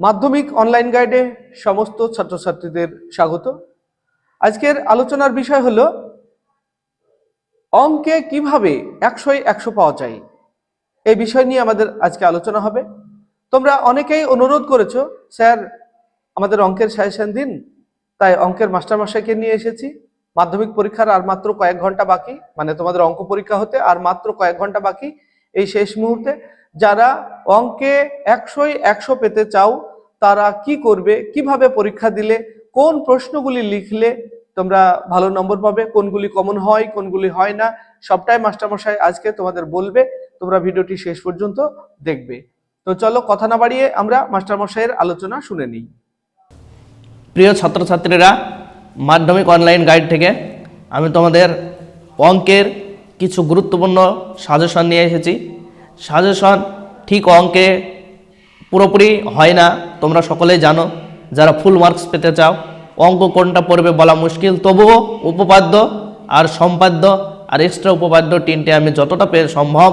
মাধ্যমিক অনলাইন গাইডে সমস্ত ছাত্রছাত্রীদের স্বাগত। আজকের আলোচনার বিষয় হলো, অঙ্কে কীভাবে একশোয় একশো পাওয়া যায়? এই বিষয় নিয়ে আমাদের আজকে আলোচনা হবে। তোমরা অনেকেই অনুরোধ করেছ, স্যার, আমাদের অঙ্কের সাজেশন দিন। তাই অঙ্কের মাস্টারমশাইকে নিয়ে এসেছি। মাধ্যমিক পরীক্ষার আর মাত্র কয়েক ঘণ্টা বাকি মানে তোমাদের অঙ্ক পরীক্ষা হতে আর মাত্র কয়েক ঘণ্টা বাকি এই শেষ মুহূর্তে। যারা অঙ্কে একশোই একশো পেতে চাও, তারা কি করবে, কীভাবে পরীক্ষা দিলে, কোন প্রশ্নগুলি লিখলে তোমরা ভালো নম্বর পাবে, কোনগুলি কমন হয়, কোনগুলি হয় না, সবটাই মাস্টারমশাই আজকে তোমাদের বলবে, তোমরা ভিডিওটি শেষ পর্যন্ত দেখবে। তো চলো কথা না বাড়িয়ে আমরা মাস্টারমশাইয়ের আলোচনা শুনে নিই। প্রিয় ছাত্রছাত্রীরা, মাধ্যমিক অনলাইন গাইড থেকে আমি তোমাদের অঙ্কের কিছু গুরুত্বপূর্ণ সাজেশন নিয়ে এসেছি। সাজেশন ঠিক অঙ্কে পুরোপুরি হয় না, তোমরা সকলেই জানো। যারা ফুল মার্কস পেতে চাও, অঙ্ক কোনটা পড়বে বলা মুশকিল, তবুও উপপাদ্য আর সম্পাদ্য আর এক্সট্রা উপপাদ্য তিনটে আমি যতটা পে, সম্ভব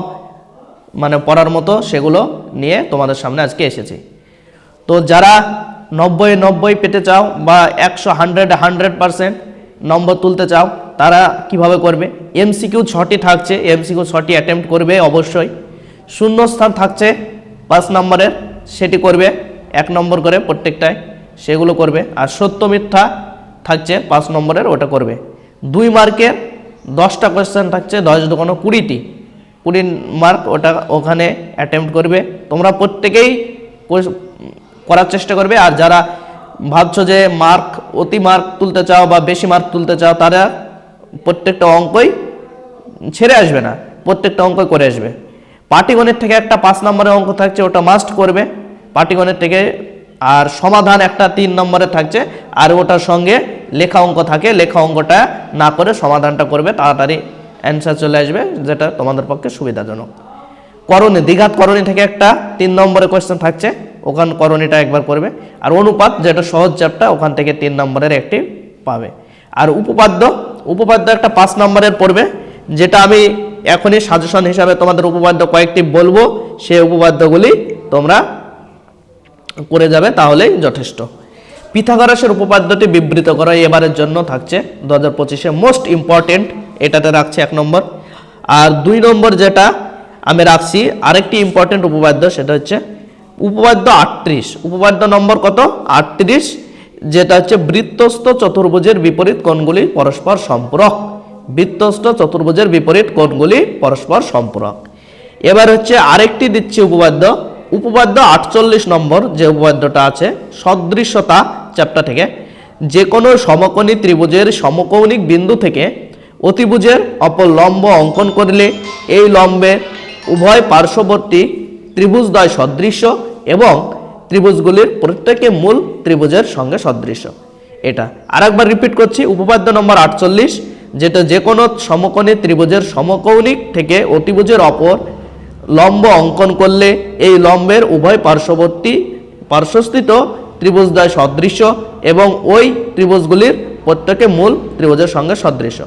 মানে পড়ার মতো সেগুলো নিয়ে তোমাদের সামনে আজকে এসেছি। তো যারা নব্বই নব্বই পেতে চাও বা একশো হান্ড্রেড হান্ড্রেড পারসেন্ট নম্বর তুলতে চাও, তারা কীভাবে করবে? এমসিকিউ ছটি থাকছে এমসিকিউ ছটি অ্যাটেম্প্ট করবে অবশ্যই। শূন্যস্থান থাকছে পাঁচ নম্বরের, সেটি করবে এক নম্বর করে প্রত্যেকটায়, সেগুলো করবে। আর সত্য মিথ্যা থাকছে পাঁচ নম্বরের, ওটা করবে। দুই মার্কের দশটা কোয়েশ্চেন থাকছে, দশ দোকানো কুড়িটি। কুড়ি মার্ক ওটা ওখানে অ্যাটেম্প্ট করবে। তোমরা প্রত্যেকেই করার চেষ্টা করবে। আর যারা ভাবছ যে মার্ক অতি মার্ক তুলতে চাও বা বেশি মার্ক তুলতে চাও, তারা প্রত্যেকটা অঙ্কই ছেড়ে আসবে না। প্রত্যেকটা অঙ্ক করে আসবে। পাটিগণের থেকে একটা পাঁচ নম্বরের অঙ্ক থাকছে, ওটা মাস্ট করবে। পাটিগণের থেকে আর সমাধান একটা তিন নম্বরে থাকছে, আর ওটার সঙ্গে লেখা অঙ্ক থাকে, লেখা অঙ্কটা না করে সমাধানটা করবে, তাড়াতাড়ি অ্যান্সার চলে আসবে, যেটা তোমাদের পক্ষে সুবিধাজনক। করণী, দ্বিঘাত করণী থেকে একটা তিন নম্বরের কোয়েশ্চেন থাকছে, ওখান করণীটা একবার করবে। আর অনুপাত, যেটা সহজ চ্যাপ্টার ওখান থেকে তিন নম্বরের একটি পাবে। আর উপপাদ্য উপপাদ্য একটা পাঁচ নম্বরের পড়বে, যেটা আমি এখনই সাজেশন হিসাবে তোমাদের উপপাদ্য কয়েকটি বলব, সেই উপপাদ্যগুলি তোমরা করে যাবে, তাহলেই যথেষ্ট। পিথাগরাসের উপপাদ্যটি বিবৃত করা, এবারের জন্য থাকছে দু হাজার পঁচিশে মোস্ট ইম্পর্টেন্ট এটাতে রাখছে এক নম্বর। আর দুই নম্বর যেটা আমি রাখছি, আরেকটি ইম্পর্টেন্ট উপপাদ্য, সেটা হচ্ছে উপপাদ্য আটত্রিশ। উপপাদ্য নম্বর কত? আটত্রিশ, যেটা হচ্ছে বৃত্তস্থ চতুর্ভুজের বিপরীত কোণগুলি পরস্পর সম্পূরক। বৃত্তস্থ চতুর্ভুজের বিপরীত কোণগুলি পরস্পর সম্পূরক। এবার হচ্ছে আরেকটি দিচ্ছি উপপাদ্য। উপপাদ্য আটচল্লিশ নম্বর যে উপপাদ্যটা আছে, সদৃশ্যতা চ্যাপ্টার থেকে যে কোনো সমকোণী ত্রিভুজের সমকৌণিক বিন্দু থেকে অতিভুজের অপর লম্ব অঙ্কন করলে এই লম্বে উভয় পার্শ্ববর্তী ত্রিভুজদ্বয় সদৃশ্য এবং ত্রিভুজগুলির প্রত্যেকে মূল ত্রিভুজের সঙ্গে সদৃশ্য। এটা আরেকবার রিপিট করছি, উপপাদ্য নম্বর আটচল্লিশ যেটা যে কোনো সমকোণী ত্রিভুজের সমকৌণিক থেকে অতিভুজের অপর লম্ব অঙ্কন করলে এই লম্বের উভয় পার্শ্ববর্তী, পার্শ্বস্থিত ত্রিভুজদ্বয় সদৃশ্য এবং ওই ত্রিভুজগুলির প্রত্যেকে মূল ত্রিভুজের সঙ্গে সদৃশ্য।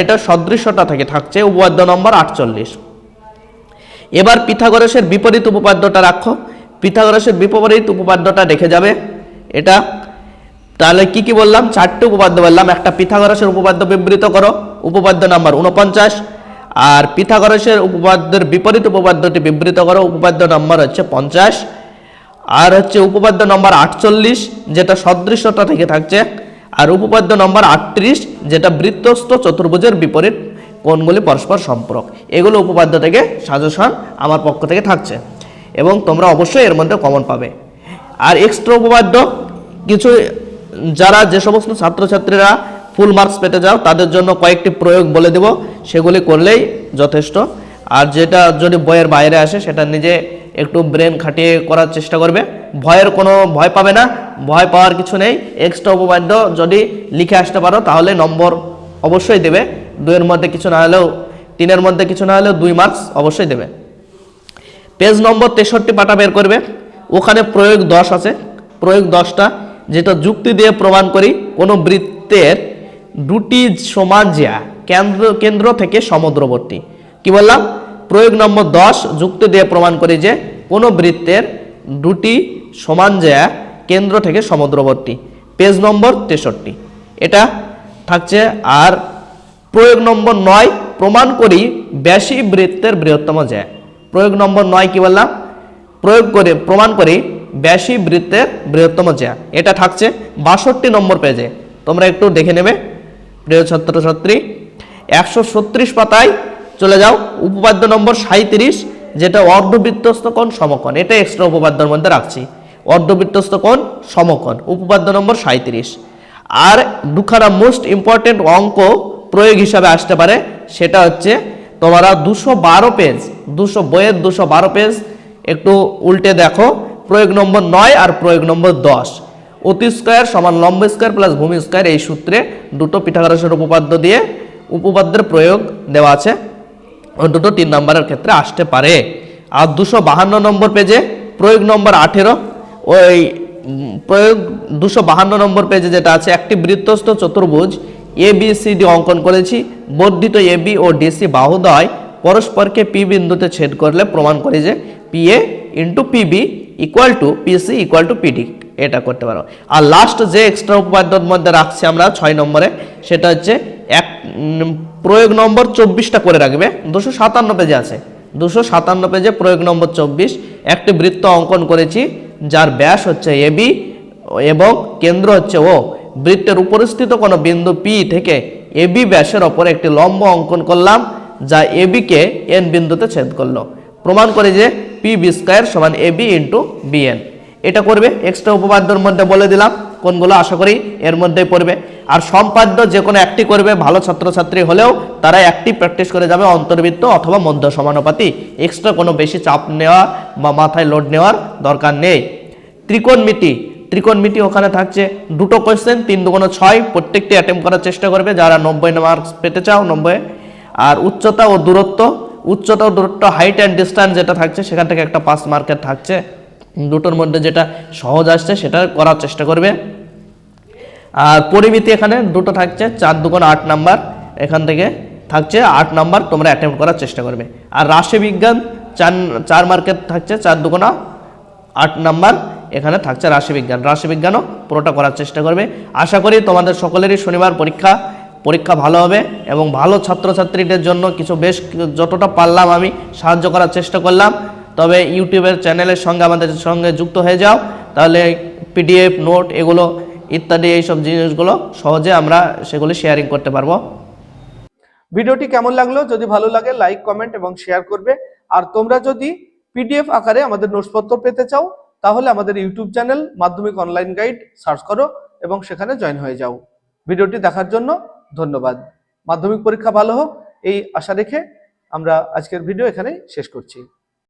এটা সদৃশ্যটা থেকে থাকছে উপপাদ্য নম্বর আটচল্লিশ। এবার পিথাগোরাসের বিপরীত উপপাদ্যটা রাখো। পিথাগোরাসের বিপরীত উপপাদ্যটা রেখে যাবে। এটা তাহলে কি কি বললাম? চারটে উপপাদ্য বললাম। একটা পিথাগোরাসের উপপাদ্য বিবৃত করো, উপপাদ্য নাম্বার উনপঞ্চাশ আর পিথাগোরাসের উপপাদ্যের বিপরীত উপপাদ্যটি বিবৃত করো, উপপাদ্য নম্বর হচ্ছে পঞ্চাশ। আর হচ্ছে উপপাদ্য নম্বর আটচল্লিশ, যেটা সদৃশ্যতা থেকে থাকছে। আর উপপাদ্য নম্বর আটত্রিশ, যেটা বৃত্তস্থ চতুর্ভুজের বিপরীত কোণগুলি পরস্পর সম্পর্ক। এগুলো উপপাদ্য থেকে সাজেশন আমার পক্ষ থেকে থাকছে। এবং তোমরা অবশ্যই এর মধ্যে কমন পাবে। আর এক্সট্রা উপপাদ্য, কিছু যারা যে সমস্ত ছাত্রছাত্রীরা ফুল মার্কস পেতে যাও তাদের জন্য কয়েকটি প্রয়োগ বলে দেব। সেগুলি করলেই যথেষ্ট। আর যেটা যদি বইয়ের বাইরে আসে, সেটা নিজে একটু ব্রেন খাটিয়ে করার চেষ্টা করবে। ভয়ের কোনো ভয় পাবে না। ভয় পাওয়ার কিছু নেই। এক্সট্রা উপপাদ্য যদি লিখে আসতে পারো, তাহলে নম্বর অবশ্যই দেবে। দুইয়ের মধ্যে কিছু না হলেও, তিনের মধ্যে কিছু না হলেও দুই মার্কস অবশ্যই দেবে। পেজ নম্বর তেষট্টি পাটা বের করবে। ওখানে প্রয়োগ দশ আছে। প্রয়োগ দশটা। যেটা যুক্তি দিয়ে প্রমাণ করি, কোনো বৃত্তের দুটি সমান জ্যা, কেন্দ্র কেন্দ্র থেকে সমুদ্রবর্তী। কি বললাম? প্রয়োগ নম্বর দশ, যুক্তি দিয়ে প্রমাণ করি যে কোনো বৃত্তের দুটি সমান জ্যা, কেন্দ্র থেকে সমুদ্রবর্তী। পেজ নম্বর তেষট্টি। এটা থাকছে আর প্রয়োগ নম্বর নয়, প্রমাণ করি ব্যাসী বৃত্তের বৃহত্তম জ্যা। প্রয়োগ নম্বর নয় কি বললাম? প্রয়োগ করে, প্রমাণ করি ব্যাসী বৃত্তের বৃহত্তম জ্যা এটা থাকছে বাষট্টি নম্বর পেজে তোমরা একটু দেখে নেবে। প্রিয় ছাত্রছাত্রী, একশো ছত্রিশ পাতায় চলে যাও। উপপাদ্য নম্বর সাঁত্রিশ যেটা অর্ধবৃত্তস্থ কোণ সমকোণ। এটা এক্সট্রা উপপাদ্যের মধ্যে রাখছি। অর্ধবৃত্তস্থ কোণ সমকোণ। উপপাদ্য নম্বর সাঁত্রিশ আর দুখানা মোস্ট ইম্পর্টেন্ট অঙ্ক প্রয়োগ হিসাবে আসতে পারে। সেটা হচ্ছে তোমরা দুশো বারো পেজ দুশো বইয়ের দুশো বারো পেজ একটু উল্টে দেখো। প্রয়োগ নম্বর নয় আর প্রয়োগ নম্বর দশ। অতি স্কোয়ার সমান লম্ব স্কোয়ার প্লাস ভূমি স্কোয়ার এই সূত্রে দুটো পিথাগোরাসের উপপাদ্য দিয়ে উপপাদ্যের প্রয়োগ দেওয়া আছে। দুটো তিন নম্বরের ক্ষেত্রে আসতে পারে। আর দুশো বাহান্ন নম্বর পেজে প্রয়োগ নম্বর আঠেরো, ওই প্রয়োগ দুশো বাহান্ন নম্বর পেজে যেটা আছে, একটি বৃত্তস্থ চতুর্ভুজ এ বি সি ডি অঙ্কন করেছি। বর্ধিত এ বি ও ডিসি বাহুদয় পরস্পরকে পি বিন্দুতে ছেদ করলে প্রমাণ করে যে P A into PB equal to PC equal to PD এটা করতে পারো। আর লাস্ট যে এক্সট্রা উপপাদ্যর মধ্যে রাখছি আমরা ছয় নম্বরে, সেটা হচ্ছে এক প্রয়োগ নম্বর চব্বিশটা করে রাখবে। দুশো সাতান্ন পেজে আছে। দুশো সাতান্ন পেজে প্রয়োগ নম্বর চব্বিশ, একটি বৃত্ত অঙ্কন করেছি, যার ব্যাস হচ্ছে এবি এবং কেন্দ্র হচ্ছে ও। বৃত্তের উপরিস্থিত কোনো বিন্দু পি থেকে এবি ব্যাসের ওপর একটি লম্ব অঙ্কন করলাম, যা এবিকে এন বিন্দুতে ছেদ করল। প্রমাণ করে যে পি বি স্কোয়ার সমান এ বি ইন্টু বিএন এটা করবে এক্সট্রা উপপাদ্যর মধ্যে বলে দিলাম কোনগুলো, আশা করি এর মধ্যেই পড়বে। আর সম্পাদ্য যে কোনো একটি করবে, ভালো ছাত্রছাত্রী হলেও তারা একটি প্র্যাকটিস করে যাবে অন্তর্বৃত্ত অথবা মধ্য সমানুপাতি। এক্সট্রা কোনো বেশি চাপ নেওয়া বা মাথায় লোড নেওয়ার দরকার নেই। ত্রিকোণমিতি ত্রিকোণমিতি ওখানে থাকছে, দুটো কোয়েশ্চেন তিন দুগুণ ছয়, প্রত্যেকটি অ্যাটেম্প করার চেষ্টা করবে, যারা নব্বই মার্কস পেতে চাও, নব্বই। আর উচ্চতা ও দূরত্ব উচ্চতা, দূরত্ব হাইট অ্যান্ড ডিস্ট্যান্স যেটা থাকছে, সেখান থেকে একটা পাস মার্কেট থাকছে। দুটোর মধ্যে যেটা সহজ আসছে, সেটা করার চেষ্টা করবে। আর পরিমিতি এখানে দুটো থাকছে, চার দুগুণ আট নাম্বার। এখান থেকে থাকছে আট নাম্বার, তোমরা অ্যাটেম্প করার চেষ্টা করবে। আর রাশি বিজ্ঞান, চার চার মার্কেট থাকছে, চার দুগুণা আট নাম্বার। এখানে থাকছে রাশিবিজ্ঞান রাশিবিজ্ঞানও পুরোটা করার চেষ্টা করবে। আশা করি তোমাদের সকলেরই শনিবার পরীক্ষা পরীক্ষা ভালো হবে এবং ভালো ছাত্রছাত্রীদের জন্য কিছু বেশ যতটা পারলাম আমি সাহায্য করার চেষ্টা করলাম। তবে ইউটিউবের চ্যানেলের সঙ্গে আমাদের সঙ্গে যুক্ত হয়ে যাও। তাহলে পিডিএফ, নোট এগুলো ইত্যাদি এইসব জিনিসগুলো সহজে আমরা সেগুলি শেয়ারিং করতে পারব। ভিডিওটি কেমন লাগল? যদি ভালো লাগে লাইক কমেন্ট এবং শেয়ার করবে। আর তোমরা যদি পিডিএফ আকারে আমাদের নোটসপত্র পেতে চাও, তাহলে আমাদের YouTube channel Madhyamik online guide search করো এবং সেখানে জয়েন হয়ে যাও। ভিডিওটি দেখার জন্য ধন্যবাদ। মাধ্যমিক পরীক্ষা ভালো হোক এই আশা রেখে আমরা আজকের ভিডিও এখানেই শেষ করছি।